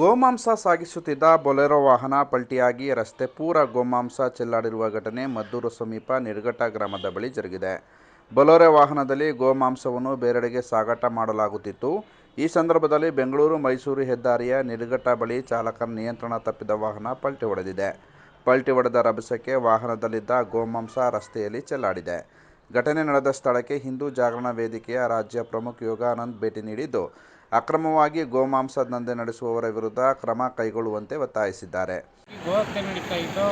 ಗೋಮಾಂಸ ಸಾಗಿಸುತ್ತಿದ್ದ ಬೊಲೆರೋ ವಾಹನ ಪಲ್ಟಿಯಾಗಿ ರಸ್ತೆ ಪೂರ ಗೋಮಾಂಸ ಚೆಲ್ಲಾಡಿರುವ ಘಟನೆ ಮದ್ದೂರು ಸಮೀಪ ನಿರ್ಘಟ್ಟ ಗ್ರಾಮದ ಬಳಿ ಜರುಗಿದೆ. ಬೊಲೆರೋ ವಾಹನದಲ್ಲಿ ಗೋಮಾಂಸವನ್ನು ಬೇರೆಡೆಗೆ ಸಾಗಾಟ ಮಾಡಲಾಗುತ್ತಿತ್ತು. ಈ ಸಂದರ್ಭದಲ್ಲಿ ಬೆಂಗಳೂರು ಮೈಸೂರು ಹೆದ್ದಾರಿಯ ನಿರ್ಘಟ್ಟ ಬಳಿ ಚಾಲಕನ ನಿಯಂತ್ರಣ ತಪ್ಪಿದ ವಾಹನ ಪಲ್ಟಿ ಹೊಡೆದಿದೆ. ಪಲ್ಟಿ ಹೊಡೆದ ರಭಸಕ್ಕೆ ವಾಹನದಲ್ಲಿದ್ದ ಗೋಮಾಂಸ ರಸ್ತೆಯಲ್ಲಿ ಚೆಲ್ಲಾಡಿದೆ. ಘಟನೆ ನಡೆದ ಸ್ಥಳಕ್ಕೆ ಹಿಂದೂ ಜಾಗರಣ ವೇದಿಕೆಯ ರಾಜ್ಯ ಪ್ರಮುಖ ಯೋಗಾನಂದ್ ಭೇಟಿ ನೀಡಿದ್ದು, ಅಕ್ರಮವಾಗಿ ಗೋಮಾಂಸ ದಂಧೆ ನಡೆಸುವವರ ವಿರುದ್ಧ ಕ್ರಮ ಕೈಗೊಳ್ಳುವಂತೆ ಒತ್ತಾಯಿಸಿದ್ದಾರೆ. ಗೋಹತ್ಯೆ ನಡೀತಾ ಇದ್ದು,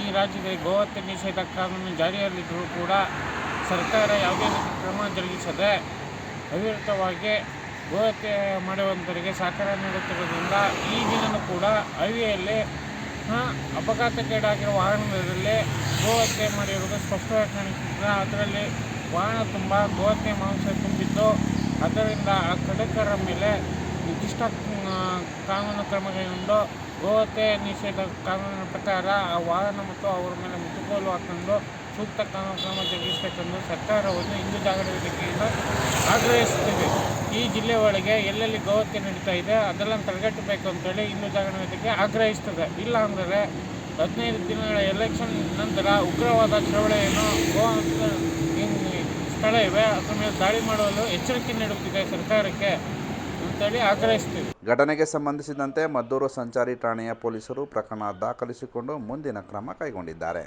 ಈ ರಾಜ್ಯದಲ್ಲಿ ಗೋಹತ್ಯೆ ನಿಷೇಧ ಕಾನೂನು ಜಾರಿಯಲ್ಲಿದ್ದರೂ ಕೂಡ ಸರ್ಕಾರ ಯಾವುದೇ ರೀತಿ ಕ್ರಮ ಜರುಗಿಸದೆ ಅವಿರತವಾಗಿ ಗೋಹತ್ಯೆ ಮಾಡುವಂಥವರಿಗೆ ಸಹಕಾರ ನೀಡುತ್ತಿರುವುದರಿಂದ ಈ ದಿನವೂ ಕೂಡ ಹೈವೇಯಲ್ಲಿ ಅಪಘಾತಕ್ಕೀಡಾಗಿರುವ ವಾಹನದಲ್ಲಿ ಗೋಹತ್ಯೆ ಮಾಡಿರುವುದು ಸ್ಪಷ್ಟವಾಗಿ ಕಾಣಿಸುತ್ತದೆ ಅದರಲ್ಲಿ ವಾಹನ ತುಂಬ ಗೋಹತ್ಯೆ ಮಾಂಸ ತುಂಬಿದ್ದು ಅದರಿಂದ ಆ ಕಡಕರ ಮೇಲೆ ನಿರ್ದಿಷ್ಟ ಕಾನೂನು ಗೋ ಗೋಹತ್ಯೆ ನಿಷೇಧ ಕಾನೂನಿನ ಪ್ರಕಾರ ಆ ವಾಹನ ಮತ್ತು ಅವರ ಮೇಲೆ ಮುಟ್ಟುಗೋಲು ಹಾಕೊಂಡು ಸೂಕ್ತ ಕಾನೂನು ಕ್ರಮ ಜರುಗಿಸಬೇಕೆಂದು ಸರ್ಕಾರವನ್ನು ಹಿಂದೂ ಜಾಗೃತಿ ಆಗ್ರಹಿಸುತ್ತಿದೆ ಈ ಜಿಲ್ಲೆ ಒಳಗೆ ಎಲ್ಲೆಲ್ಲಿ ಗೋಹತ್ಯೆ ನಡೀತಾ ಇದೆ, ಅದೆಲ್ಲ ತಡೆಗಟ್ಟಬೇಕು ಅಂತೇಳಿ ಹಿಂದೂ ಜಾಗರಣ ಆಗ್ರಹಿಸ್ತದೆ. ಇಲ್ಲ ಅಂದರೆ ಹದಿನೈದು ದಿನಗಳ ಎಲೆಕ್ಷನ್ ನಂತರ ಉಗ್ರವಾದ ಚಳವಳಿಯನ್ನು ಗೋ ಸ್ಥಳ ಇವೆ, ಅದರ ಮೇಲೆ ದಾಳಿ ಮಾಡಲು ಎಚ್ಚರಿಕೆ ನೀಡುತ್ತಿದೆ ಸರ್ಕಾರಕ್ಕೆ ಅಂತೇಳಿ ಆಗ್ರಹಿಸ್ತೀವಿ. ಘಟನೆಗೆ ಸಂಬಂಧಿಸಿದಂತೆ ಮದ್ದೂರು ಸಂಚಾರಿ ಠಾಣೆಯ ಪೊಲೀಸರು ಪ್ರಕರಣ ದಾಖಲಿಸಿಕೊಂಡು ಮುಂದಿನ ಕ್ರಮ ಕೈಗೊಂಡಿದ್ದಾರೆ.